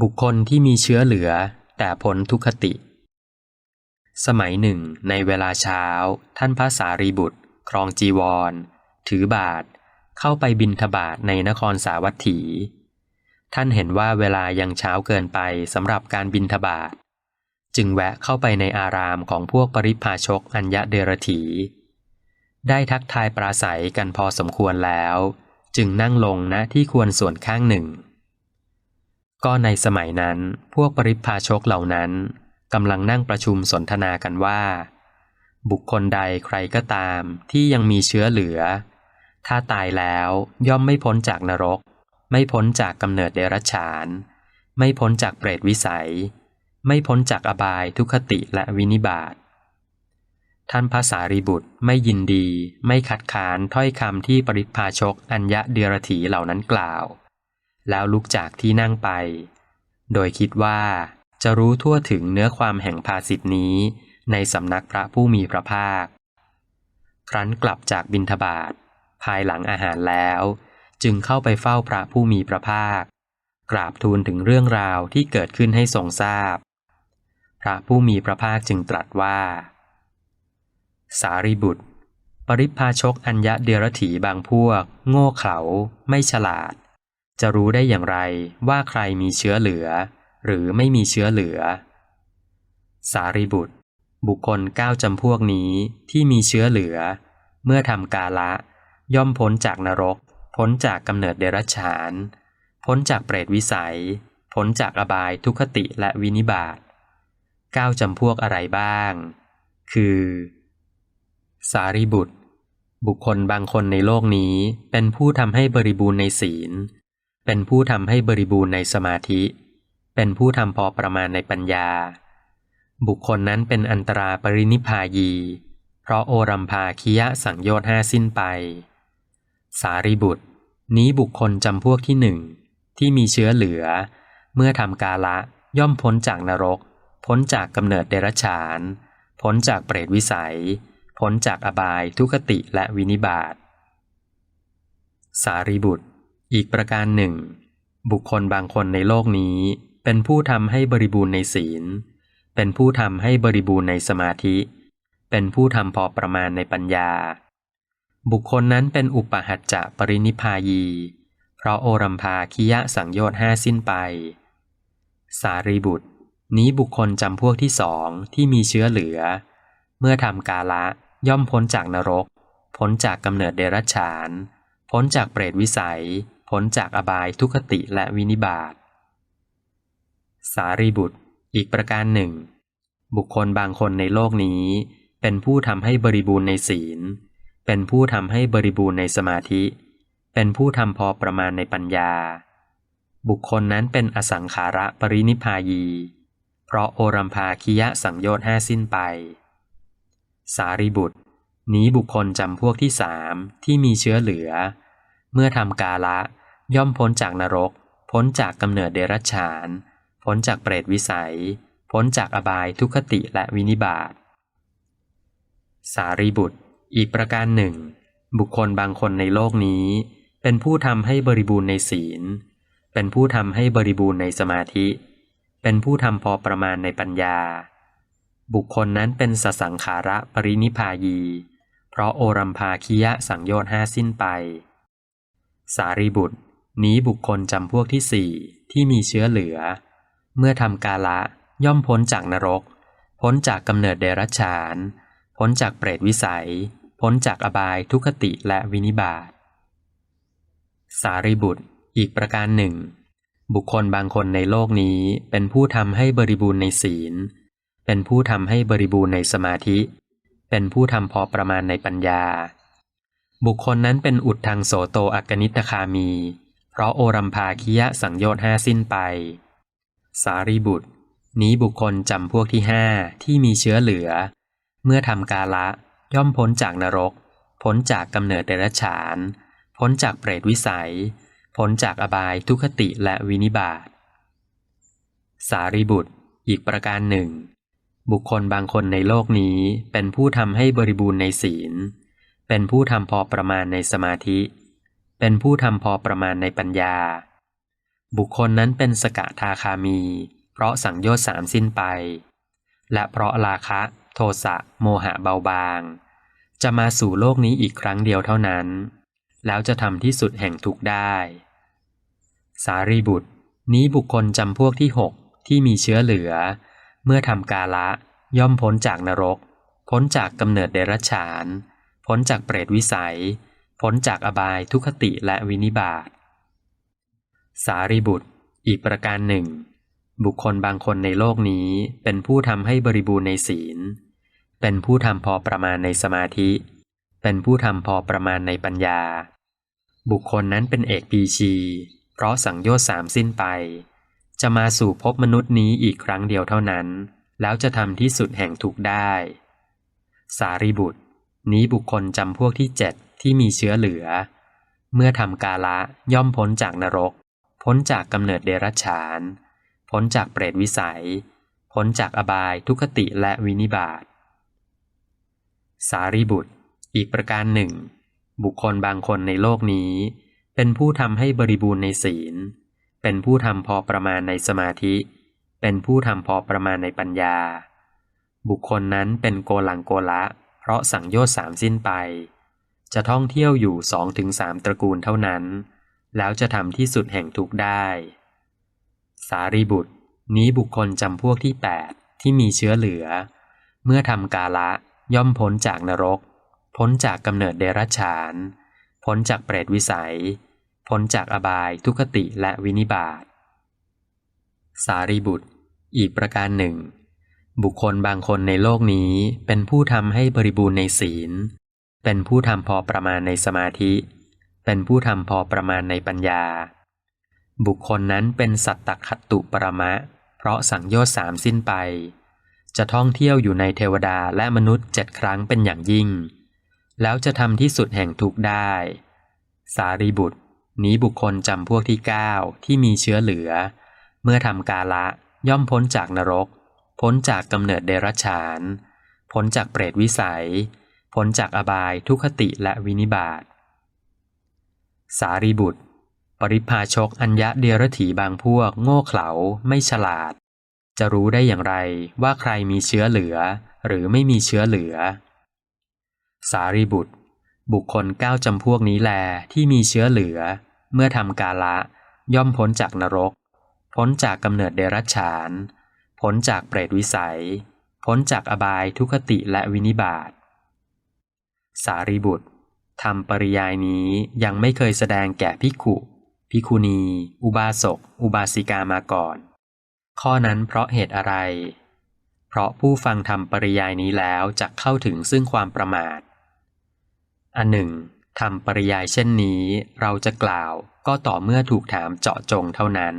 บุคคลที่มีเชื้อเหลือ แต่พ้นทุกขติ สมัยหนึ่ง ในเวลาเช้า ท่านพระสารีบุตร ครองจีวร ถือบาท เข้าไปบินทบาทในนครสาวัตถี ท่านเห็นว่าเวลายังเช้าเกินไปสำหรับการบินทบาท จึงแวะเข้าไปในอารามของพวกปริพาชกอัญญเดรถีได้ทักทายปราศัยกันพอสมควรแล้ว จึงนั่งลงณที่ควรส่วนข้างหนึ่ง ก็ในสมัยนั้นพวกปริพาชกเหล่านั้นกำลังนั่งประชุมสนทนากันว่า บุคคลใดใครก็ตามที่ยังมีเชื้อเหลือ ถ้าตายแล้วย่อมไม่พ้นจากนรก ไม่พ้นจากกำเนิดเดรัจฉาน ไม่พ้นจากเปรตวิสัย ไม่พ้นจากอบายทุคติและวินิบาตท่านพระสารีบุตรไม่ยินดี ไม่ขัดขานถ้อยคำที่ปริพาชกอัญญะเดียรถีเหล่านั้นกล่าว แล้วลุกจากที่นั่งไป โดยคิดว่าจะรู้ทั่วถึงเนื้อความแห่งภาสิทธินี้ในสำนักพระผู้มีพระภาค ครั้นกลับจากบินทบาทภายหลังอาหารแล้ว จึงเข้าไปเฝ้าพระผู้มีพระภาค กราบทูลถึงเรื่องราวที่เกิดขึ้นให้ทรงทราบ พระผู้มีพระภาคจึงตรัสว่า สารีบุตร ปริพาชกอัญญะเดรถีบางพวก โง่เขลาไม่ฉลาด จะรู้ได้อย่างไรว่าใครมีเชื้อเหลือ หรือไม่มีเชื้อเหลือ สารีบุตร บุคคลเก้าจำพวกนี้ที่มีเชื้อเหลือ เมื่อทำกาละ ย่อมพ้นจากนรก พ้นจากกำเนิดเดรัจฉาน พ้นจากเปรตวิสัย พ้นจากอบายทุคติและวินิบาตเก้าจำพวกอะไรบ้าง คือ สารีบุตร บุคคลบางคนในโลกนี้เป็นผู้ทำให้บริบูรณ์ในศีล เป็นผู้ทำให้บริบูรณ์ในสมาธิ เป็นผู้ทำพอประมาณในปัญญา บุคคลนั้นเป็นอันตราปรินิพพายี เพราะโอรัมพาคิยะสังโยชน์ห้าสิ้นไป สารีบุตร นี้บุคคลจำพวกที่หนึ่งที่มีเชื้อเหลือ เมื่อทำกาละย่อมพ้นจากนรก พ้นจากกำเนิดเดรัจฉาน พ้นจากเปรตวิสัย พ้นจากอบายทุคติและวินิบาตสารีบุตร อีกประการหนึ่ง บุคคลบางคนในโลกนี้ เป็นผู้ทำให้บริบูรณ์ในศีล เป็นผู้ทำให้บริบูรณ์ในสมาธิ เป็นผู้ทำพอประมาณในปัญญา บุคคลนั้นเป็นอุปหัจจะปรินิพพายี เพราะโอรัมพาคิยะสังโยชน์ห้าสิ้นไป สารีบุตร นี้บุคคลจำพวกที่สองที่มีเชื้อเหลือ เมื่อทำกาละย่อมพ้นจากนรก พ้นจากกำเนิดเดรัจฉาน พ้นจากเปรตวิสัย พ้นจากอบายทุคติและวินิบาตสารีบุตร อีกประการหนึ่ง บุคคลบางคนในโลกนี้ เป็นผู้ทำให้บริบูรณ์ในศีล เป็นผู้ทำให้บริบูรณ์ในสมาธิ เป็นผู้ทำพอประมาณในปัญญา บุคคลนั้นเป็นอสังขาระปรินิพพายี เพราะโอรัมพาคิยะสังโยชน์ห้าสิ้นไป สารีบุตร นี้บุคคลจำพวกที่สามที่มีเชื้อเหลือ เมื่อทำกาละ ย่อมพ้นจากนรก พ้นจากกำเนิดเดรัจฉาน พ้นจากเปรตวิสัย พ้นจากอบายทุคติและวินิบาตสารีบุตร อีกประการหนึ่ง บุคคลบางคนในโลกนี้ เป็นผู้ทำให้บริบูรณ์ในศีล เป็นผู้ทำให้บริบูรณ์ในสมาธิ เป็นผู้ทำพอประมาณในปัญญา บุคคลนั้นเป็นสสังขาระปรินิพพายี เพราะโอรัมพาคิยะสังโยชน์ห้าสิ้นไป สารีบุตร นี้บุคคลจำพวกที่สี่ที่มีเชื้อเหลือ เมื่อทำกาละย่อมพ้นจากนรก พ้นจากกำเนิดเดรัจฉาน พ้นจากเปรตวิสัย พ้นจากอบายทุคติและวินิบาตสารีบุตรอีกประการหนึ่ง บุคคลบางคนในโลกนี้เป็นผู้ทำให้บริบูรณ์ในศีล เป็นผู้ทำให้บริบูรณ์ในสมาธิ เป็นผู้ทำพอประมาณในปัญญา บุคคลนั้นเป็นอุดทางโสโตอักนิตคามี เพราะโอรัมพาคิยะสังโยชน์ห้าสิ้นไป สารีบุตร นี้บุคคลจำพวกที่ห้าที่มีเชื้อเหลือ เมื่อทำกาละ ย่อมพ้นจากนรก พ้นจากกำเนิดเดรัจฉาน พ้นจากเปรตวิสัย พ้นจากอบายทุคติและวินิบาตสารีบุตร อีกประการหนึ่ง บุคคลบางคนในโลกนี้เป็นผู้ทำให้บริบูรณ์ในศีล เป็นผู้ทำพอประมาณในสมาธิ เป็นผู้ทำพอประมาณในปัญญา บุคคลนั้นเป็นสกทาคามี เพราะสังโยชน์สามสิ้นไป และเพราะราคะ โทสะโมหะเบาบาง จะมาสู่โลกนี้อีกครั้งเดียวเท่านั้น แล้วจะทำที่สุดแห่งทุกได้ สารีบุตร นี้บุคคลจำพวกที่หกที่มีเชื้อเหลือ เมื่อทำกาละ ย่อมพ้นจากนรก พ้นจากกำเนิดเดรัจฉาน พ้นจากเปรตวิสัย พ้นจากอบายทุคติและวินิบาตสารีบุตร อีกประการหนึ่ง บุคคลบางคนในโลกนี้เป็นผู้ทำให้บริบูรณ์ในศีล เป็นผู้ทำพอประมาณในสมาธิ เป็นผู้ทำพอประมาณในปัญญา บุคคลนั้นเป็นเอกปีชี เพราะสังโยชน์สามสิ้นไป จะมาสู่ภพมนุษย์นี้อีกครั้งเดียวเท่านั้น แล้วจะทำที่สุดแห่งทุกได้ สารีบุตร นี้บุคคลจำพวกที่เจ็ดที่มีเชื้อเหลือ เมื่อทำกาละย่อมพ้นจากนรก พ้นจากกำเนิดเดรัจฉาน พ้นจากเปรตวิสัย พ้นจากอบายทุคติและวินิบาตสารีบุตร อีกประการหนึ่ง บุคคลบางคนในโลกนี้ เป็นผู้ทำให้บริบูรณ์ในศีล เป็นผู้ทำพอประมาณในสมาธิ เป็นผู้ทำพอประมาณในปัญญา บุคคลนั้นเป็นโกลังโกละ เพราะสังโยชน์สามสิ้นไป จะท่องเที่ยวอยู่สองถึงสามตระกูลเท่านั้น แล้วจะทำที่สุดแห่งทุกได้ สารีบุตร นี้บุคคลจำพวกที่แปดที่มีเชื้อเหลือ เมื่อทำกาละย่อมพ้นจากนรก พ้นจากกำเนิดเดรัจฉาน พ้นจากเปรตวิสัย พ้นจากอบายทุคติและวินิบาตสารีบุตร อีกประการหนึ่ง บุคคลบางคนในโลกนี้เป็นผู้ทำให้บริบูรณ์ในศีล เป็นผู้ทำพอประมาณในสมาธิ เป็นผู้ทำพอประมาณในปัญญา บุคคลนั้นเป็นสัตตคัตตุปรมะ เพราะสังโยชน์สามสิ้นไป จะท่องเที่ยวอยู่ในเทวดาและมนุษย์เจ็ดครั้งเป็นอย่างยิ่ง แล้วจะทำที่สุดแห่งทุกได้ สารีบุตร นี้บุคคลจำพวกที่เก้าที่มีเชื้อเหลือ เมื่อทำกาละย่อมพ้นจากนรก พ้นจากกำเนิดเดรัจฉาน พ้นจากเปรตวิสัย พ้นจากอบายทุคติและวินิบาตสารีบุตร ปริพาชกอัญญะเดรถีบางพวก โง่เขลาไม่ฉลาด จะรู้ได้อย่างไรว่าใครมีเชื้อเหลือ หรือไม่มีเชื้อเหลือ สารีบุตร บุคคลเก้าจำพวกนี้แลที่มีเชื้อเหลือ เมื่อทำกาละ ย่อมพ้นจากนรก พ้นจากกำเนิดเดรัจฉาน พ้นจากเปรตวิสัย พ้นจากอบายทุคติและวินิบาตสารีบุตรทำปริยายนี้ยังไม่เคยแสดงแก่ภิกขุภิกขุณี อุบาสก อุบาสิกามาก่อน ข้อนั้นเพราะเหตุอะไร เพราะผู้ฟังทำปริยายนี้แล้วจะเข้าถึงซึ่งความประมาท อันหนึ่งทำปริยายเช่นนี้เราจะกล่าวก็ต่อเมื่อถูกถามเจาะจงเท่านั้น